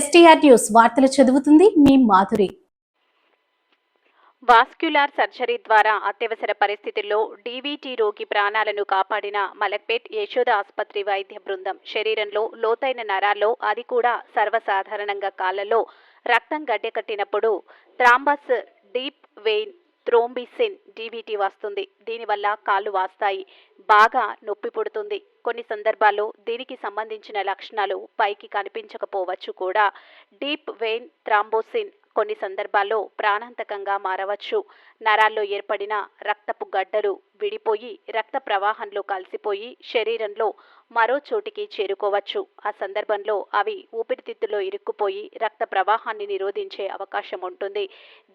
STR news వార్తలు చదువుతుంది మీ Madhuri. Vascular surgery ద్వారా అత్యవసర పరిస్థితుల్లో డీవీటీ రోగి ప్రాణాలను కాపాడిన మలక్పేట్ యశోద ఆసుపత్రి వైద్య బృందం శరీరంలో లోతైన నరాల్లో అది కూడా సర్వసాధారణంగా కాళ్ళలో రక్తం గడ్డెకట్టినప్పుడు thrombus deep vein thrombosis DVT వస్తుంది. దీనివల్ల కాళ్ళు వాస్తాయి. బాగా నొప్పి పుడుతుంది. కొన్ని సందర్భాల్లో దీనికి సంబంధించిన లక్షణాలు పైకి కనిపించకపోవచ్చు కూడా. డీప్ వెయిన్ థ్రాంబోసిన్ కొన్ని సందర్భాల్లో ప్రాణాంతకంగా మారవచ్చు. నరాల్లో ఏర్పడిన రక్తపు గడ్డలు విడిపోయి రక్త ప్రవాహంలో కలిసిపోయి శరీరంలో మరో చోటికి చేరుకోవచ్చు. ఆ సందర్భంలో అవి ఊపిరితిత్తులో ఇరుక్కుపోయి రక్త ప్రవాహాన్ని నిరోధించే అవకాశం ఉంటుంది.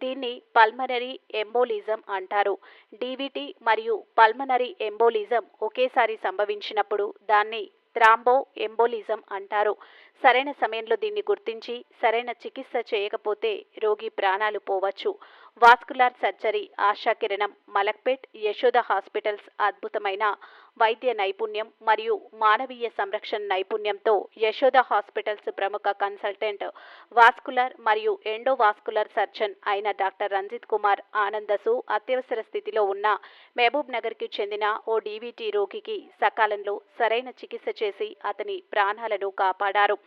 దీన్ని పల్మనరీ ఎంబోలిజం అంటారు. డీవీటీ మరియు పల్మనరీ ఎంబోలిజం ఒకేసారి సంభవించినప్పుడు దాన్ని థ్రాంబో ఎంబోలిజం అంటారు. సరైన సమయంలో దీన్ని గుర్తించి సరైన చికిత్స చేయకపోతే రోగి ప్రాణాలు పోవచ్చు. వాస్కులార్ సర్జరీ ఆశాకిరణం మలక్పేట్ యశోద హాస్పిటల్స్ అద్భుతమైన వైద్య నైపుణ్యం మరియు మానవీయ సంరక్షణ నైపుణ్యంతో యశోద హాస్పిటల్స్ ప్రముఖ కన్సల్టెంట్ వాస్కులర్ మరియు ఎండోవాస్కులర్ సర్జన్ అయిన డాక్టర్ రంజిత్ కుమార్ ఆనందసు అత్యవసర స్థితిలో ఉన్న మహబూబ్ నగర్కి చెందిన ఓ డీవీటీ రోగికి సకాలంలో సరైన చికిత్స చేసి అతని ప్రాణాలను కాపాడారు.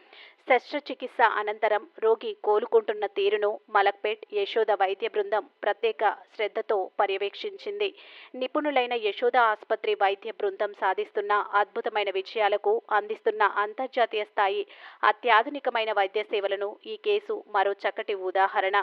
శస్త్రచికిత్స అనంతరం రోగి కోలుకుంటున్న తీరును మలక్పేట్ యశోద వైద్య బృందం ప్రత్యేక శ్రద్ధతో పర్యవేక్షించింది. నిపుణులైన యశోద ఆసుపత్రి వైద్య బృందం సాధిస్తున్న అద్భుతమైన విజయాలకు అందిస్తున్న అంతర్జాతీయ స్థాయి అత్యాధునికమైన వైద్య సేవలను ఈ కేసు మరో చక్కటి ఉదాహరణ.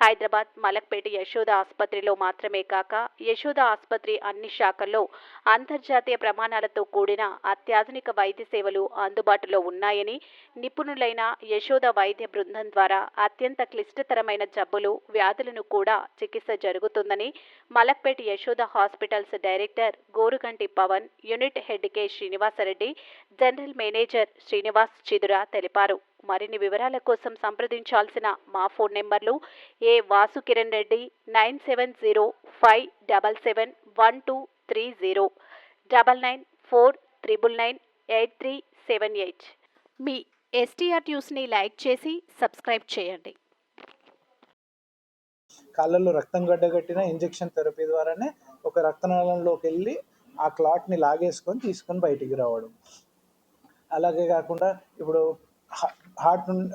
హైదరాబాద్ మలక్పేట యశోద ఆసుపత్రిలో మాత్రమే కాక యశోద ఆసుపత్రి అన్ని శాఖల్లో అంతర్జాతీయ ప్రమాణాలతో కూడిన అత్యాధునిక వైద్య సేవలు అందుబాటులో ఉన్నాయని నిపుణులైన యశోద వైద్య బృందం ద్వారా అత్యంత క్లిష్టతరమైన జబ్బులు వ్యాధులను కూడా చికిత్స జరుగుతుందని Malakpet Yashoda hospitals director Goruganti Pavan unit head K Srinivasareddy general manager Srinivas Chidura తెలిపారు. మరిన్ని వివరాల కోసం సంప్రదించాల్సిన మా ఫోన్ నెంబర్లు A Vasu Kiran Reddy nine seven zero five double seven one two three zero double nine four triple nine eight three seven eight. Me STR న్యూస్ని like చేసి subscribe చేయండి. కాళ్ళల్లో రక్తం గడ్డగట్టిన ఇంజెక్షన్ థెరపీ ద్వారానే ఒక రక్తనాళంలోకి వెళ్ళి ఆ క్లాట్ని లాగేసుకొని తీసుకొని బయటికి రావడం. అలాగే కాకుండా ఇప్పుడు హార్ట్ నుండి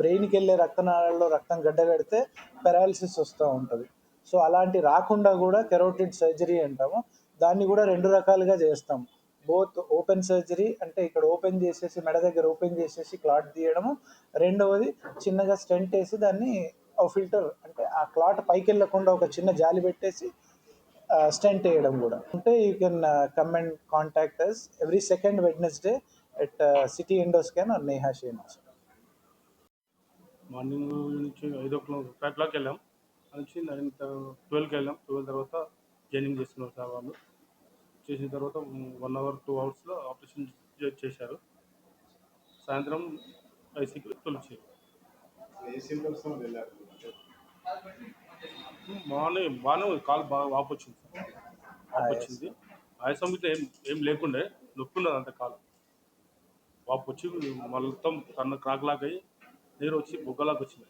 బ్రెయిన్కి వెళ్ళే రక్తనాళాల్లో రక్తం గడ్డగడితే పెరాలసిస్ వస్తూ ఉంటుంది. సో అలాంటి రాకుండా కూడా కెరోటిడ్ సర్జరీ అంటాము. దాన్ని కూడా రెండు రకాలుగా చేస్తాం. బోత్ ఓపెన్ సర్జరీ అంటే ఇక్కడ ఓపెన్ చేసేసి మెడ దగ్గర ఓపెన్ చేసేసి క్లాట్ తీయడము. రెండవది చిన్నగా స్టెంట్ వేసి దాన్ని ఫిల్టర్ అంటే ఆ క్లాట్ పైకి వెళ్ళకుండా ఒక చిన్న జాలి పెట్టేసి స్టెంట్ వేయడం కూడా. అంటే you can come and contact us every second Wednesday at city Endoscan R Neha షేన్స్ morning నుంచి ఐదు ఓ క్లాక్ ఫైవ్ క్లాక్ వెళ్ళాం. నుంచి నైన్ ట్వెల్వ్కి వెళ్ళాం. ట్వెల్వ్ తర్వాత జాయినింగ్ చేస్తున్నారు సార్ వాళ్ళు. చేసిన తర్వాత వన్ అవర్ టూ అవర్స్లో ఆపరేషన్ చేశారు. సాయంత్రం ఐసీకి తొలిచారు బాగానే బాగానే. కాలు బాగా వాపు వచ్చింది సార్. వాపు వచ్చింది. ఆయాసం అయితే ఏం ఏం లేకుండే నొప్పి ఉన్నది అంత కాలు. వాపు వచ్చి మొత్తం కన్ను క్రాక్లాక్ అయ్యి నీరు వచ్చి బుగ్గలాగా వచ్చింది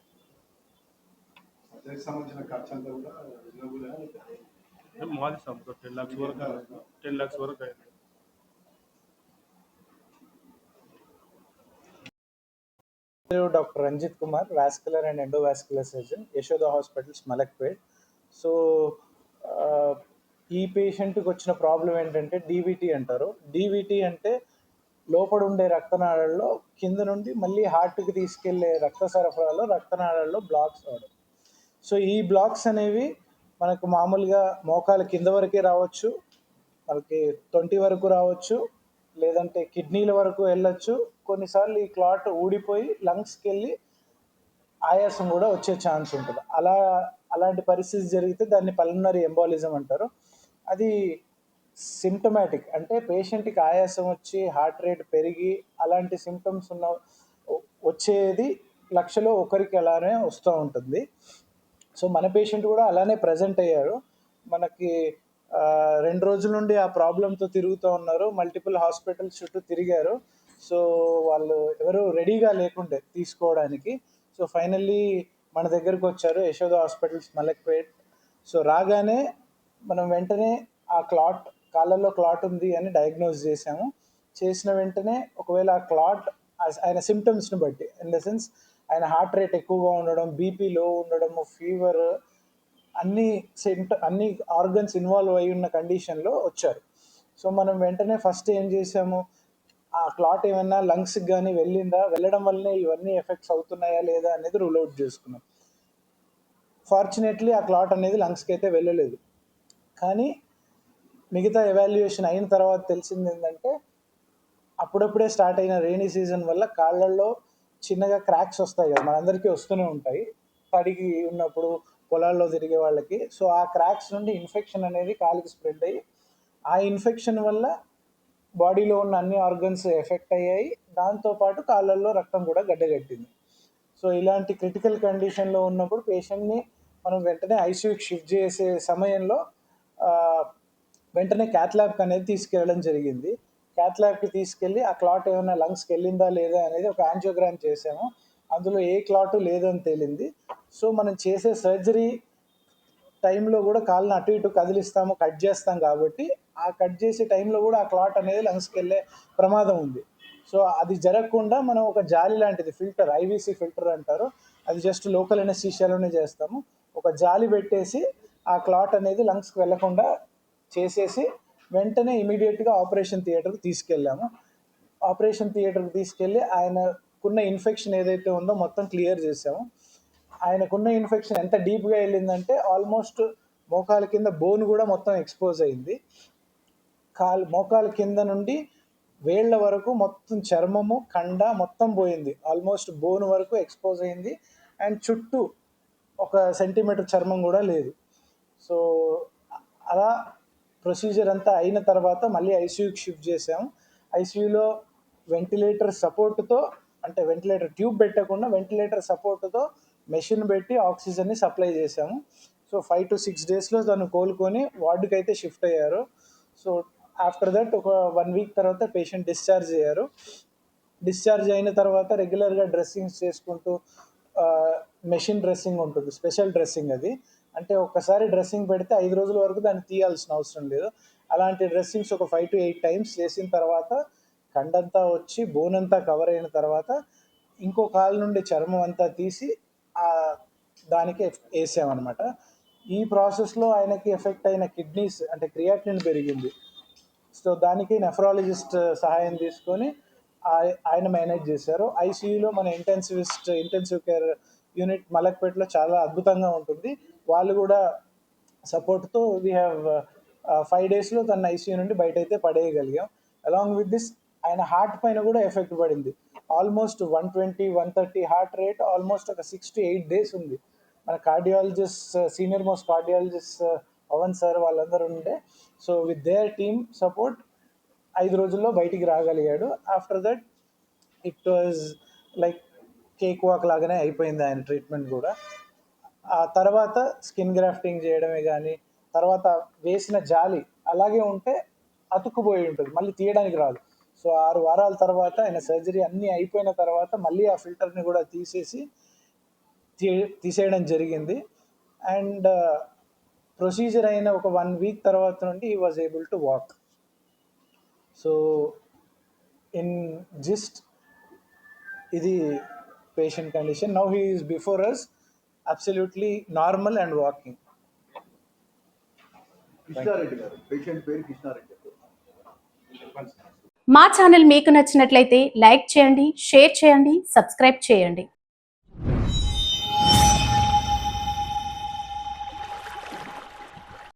మాది సార్ టెన్ ల్యాక్స్ వరకు టెన్ ల్యాక్స్ వరకు అయింది. Doctor Ranjith Kumar vascular and endovascular surgeon Yashoda hospitals Malakpet. So ఈ పేషెంట్కి వచ్చిన ప్రాబ్లం ఏంటంటే డీవీటీ అంటారు. డీవీటీ అంటే లోపల ఉండే రక్తనాళాల్లో కింద నుండి మళ్ళీ హార్ట్కి తీసుకెళ్ళే రక్త సరఫరాలో రక్తనాళాల్లో బ్లాక్స్ రావడం. సో ఈ బ్లాక్స్ అనేవి మనకు మామూలుగా మోకాలు కింద వరకే రావచ్చు మనకి తొంటి వరకు రావచ్చు లేదంటే కిడ్నీల వరకు వెళ్ళొచ్చు. కొన్నిసార్లు ఈ క్లాట్ ఊడిపోయి లంగ్స్కి వెళ్ళి ఆయాసం కూడా వచ్చే ఛాన్స్ ఉంటుంది. అలా అలాంటి పరిస్థితి జరిగితే దాన్ని పల్మనరీ ఎంబాలిజం అంటారు. అది సిమ్టమాటిక్ అంటే పేషెంట్కి ఆయాసం వచ్చి హార్ట్ రేట్ పెరిగి అలాంటి సిమ్టమ్స్ ఉన్న వచ్చేది లక్షలో ఒకరికి అలానే వస్తూ ఉంటుంది. సో మన పేషెంట్ కూడా అలానే ప్రజెంట్ అయ్యారు. మనకి రెండు రోజుల నుండి ఆ ప్రాబ్లంతో తిరుగుతూ ఉన్నారు. మల్టిపుల్ హాస్పిటల్స్ చుట్టూ తిరిగారు. సో వాళ్ళు ఎవరు రెడీగా లేకుండే తీసుకోవడానికి. సో ఫైనల్లీ మన దగ్గరకు వచ్చారు. యశోద హాస్పిటల్స్ మలక్పేట్ సో రాగానే మనం వెంటనే ఆ క్లాట్ కాళ్ళల్లో క్లాట్ ఉంది అని డయాగ్నోజ్ చేశాము. చేసిన వెంటనే ఒకవేళ ఆ క్లాట్ ఆయన సిమ్టమ్స్ని బట్టి ఇన్ ద సెన్స్ ఆయన హార్ట్ రేట్ ఎక్కువగా ఉండడం బీపీ లో ఉండడం ఫీవర్ అన్ని సెంట అన్ని ఆర్గన్స్ ఇన్వాల్వ్ అయి ఉన్న కండిషన్లో వచ్చారు. సో మనం వెంటనే ఫస్ట్ ఏం చేసాము ఆ క్లాట్ ఏమైనా లంగ్స్కి కానీ వెళ్ళిందా? వెళ్ళడం వల్లనే ఇవన్నీ ఎఫెక్ట్స్ అవుతున్నాయా లేదా అనేది రూల్ అవుట్ చేసుకున్నాం. ఫార్చునేట్లీ ఆ క్లాట్ అనేది లంగ్స్కి అయితే వెళ్ళలేదు. కానీ మిగతా ఎవాల్యుయేషన్ అయిన తర్వాత తెలిసింది ఏంటంటే అప్పుడప్పుడే స్టార్ట్ అయిన రెయినీ సీజన్ వల్ల కాళ్ళల్లో చిన్నగా క్రాక్స్ వస్తాయి కదా మనందరికీ వస్తూనే ఉంటాయి. తడికి ఉన్నప్పుడు పొలాల్లో తిరిగే వాళ్ళకి. సో ఆ క్రాక్స్ నుండి ఇన్ఫెక్షన్ అనేది కాలికి స్ప్రెడ్ అయ్యి ఆ ఇన్ఫెక్షన్ వల్ల బాడీలో ఉన్న అన్ని ఆర్గన్స్ ఎఫెక్ట్ అయ్యాయి. దాంతోపాటు కాళ్ళల్లో రక్తం కూడా గడ్డగట్టింది సో ఇలాంటి క్రిటికల్ కండిషన్లో ఉన్నప్పుడు పేషెంట్ని మనం వెంటనే ఐసీయూకి షిఫ్ట్ చేసే సమయంలో వెంటనే క్యాత్ ల్యాబ్కి అనేది తీసుకెళ్ళడం జరిగింది. క్యాత్ ల్యాబ్కి తీసుకెళ్ళి ఆ క్లాట్ ఏమైనా లంగ్స్కి వెళ్ళిందా లేదా అనేది ఒక యాంజియోగ్రామ్ చేసాము అందులో ఏ క్లాటు లేదని తేలింది. సో మనం చేసే సర్జరీ టైంలో కూడా కాళ్ళని అటు ఇటు కదిలిస్తాము కట్ చేస్తాం కాబట్టి ఆ కట్ చేసే టైంలో కూడా ఆ క్లాట్ అనేది లంగ్స్కి వెళ్ళే ప్రమాదం ఉంది. సో అది జరగకుండా మనం ఒక జాలి లాంటిది ఫిల్టర్ ఐవీసీ ఫిల్టర్ అంటారు. అది జస్ట్ లోకల్ ఎనెస్థీషియాలోనే చేస్తాము. ఒక జాలి పెట్టేసి ఆ క్లాట్ అనేది లంగ్స్కి వెళ్ళకుండా చేసేసి వెంటనే ఇమీడియట్గా ఆపరేషన్ థియేటర్కి తీసుకెళ్ళాము. ఆపరేషన్ థియేటర్కి తీసుకెళ్ళి ఆయనకున్న ఇన్ఫెక్షన్ ఏదైతే ఉందో మొత్తం క్లియర్ చేసాము. ఆయనకున్న ఇన్ఫెక్షన్ ఎంత డీప్గా వెళ్ళిందంటే ఆల్మోస్ట్ మోకాల కింద బోన్ కూడా మొత్తం ఎక్స్పోజ్ అయింది. కాలు మోకాల కింద నుండి వేళ్ళ వరకు మొత్తం చర్మము కండ మొత్తం పోయింది. ఆల్మోస్ట్ బోన్ వరకు ఎక్స్పోజ్ అయింది. అండ్ చుట్టూ ఒక సెంటీమీటర్ చర్మం కూడా లేదు. సో అలా ప్రొసీజర్ అంతా అయిన తర్వాత మళ్ళీ ఐసీయూకి షిఫ్ట్ చేసాము ఐసీయూలో వెంటిలేటర్ సపోర్ట్తో అంటే వెంటిలేటర్ ట్యూబ్ పెట్టకుండా వెంటిలేటర్ సపోర్ట్తో మెషిన్ పెట్టి ఆక్సిజన్ని సప్లై చేసాము సో ఫైవ్ టు సిక్స్ డేస్లో తను కోలుకొని వార్డుకి అయితే షిఫ్ట్ అయ్యారు. సో ఆఫ్టర్ దట్ ఒక వన్ వీక్ తర్వాత పేషెంట్ డిశ్చార్జ్ అయ్యారు. డిశ్చార్జ్ అయిన తర్వాత రెగ్యులర్గా డ్రెస్సింగ్స్ చేసుకుంటూ మెషిన్ డ్రెస్సింగ్ ఉంటుంది స్పెషల్ డ్రెస్సింగ్ అది. అంటే ఒక్కసారి డ్రెస్సింగ్ పెడితే ఐదు రోజుల వరకు దాన్ని తీయాల్సిన అవసరం లేదు. అలాంటి డ్రెస్సింగ్స్ ఒక ఫైవ్ టు ఎయిట్ టైమ్స్ చేసిన తర్వాత కండంతా వచ్చి బోన్ అంతా కవర్ అయిన తర్వాత ఇంకో కాలు నుండి చర్మం అంతా తీసి ఆ దానికి వేసామన్నమాట. ఈ ప్రాసెస్లో ఆయనకి ఎఫెక్ట్ అయిన కిడ్నీస్ అంటే క్రియాటిన్ పెరిగింది. సో దానికి నెఫ్రాలజిస్ట్ సహాయం తీసుకొని ఆయన మేనేజ్ చేశారు. ఐసీయూలో మన ఇంటెన్సివిస్ట్ ఇంటెన్సివ్ కేర్ యూనిట్ మలక్పేటలో చాలా అద్భుతంగా ఉంటుంది. వాళ్ళు కూడా సపోర్ట్తో వీ హ్యావ్ ఫైవ్ డేస్లో తన ఐసీయూ నుండి బయట అయితే పడేయగలిగాం. అలాంగ్ విత్ దిస్ ఆయన హార్ట్ పైన కూడా ఎఫెక్ట్ పడింది. Almost one twenty one thirty heart rate almost ఒక సిక్స్ టు ఎయిట్ డేస్ ఉంది. మన cardiologist senior most cardiologist Pavan sir వాళ్ళందరూ ఉండే. So with their team support ఐదు రోజుల్లో బయటికి రాగలిగాడు. After that it was like cake walk లాగానే అయిపోయింది ఆయన ట్రీట్మెంట్ కూడా. ఆ తర్వాత స్కిన్ గ్రాఫ్టింగ్ చేయడమే కానీ తర్వాత వేసిన జాలి అలాగే ఉంటే అతుక్కుపోయి ఉంటుంది మళ్ళీ తీయడానికి రాదు. సో ఆరు వారాల తర్వాత ఆయన సర్జరీ అన్నీ అయిపోయిన తర్వాత మళ్ళీ ఆ ఫిల్టర్ని కూడా తీసేసి తీ తీసేయడం జరిగింది. అండ్ ప్రొసీజర్ అయిన ఒక వన్ వీక్ తర్వాత నుండి ఈ was able to walk. So in gist ఇది patient condition. Now he is before us absolutely normal and walking Krishnareddy గారు పేషెంట్ పేరు కృష్ణారెడ్డి మా ఛానల్ మీకు నచ్చినట్లయితే లైక్ చేయండి షేర్ చేయండి సబ్స్క్రైబ్ చేయండి.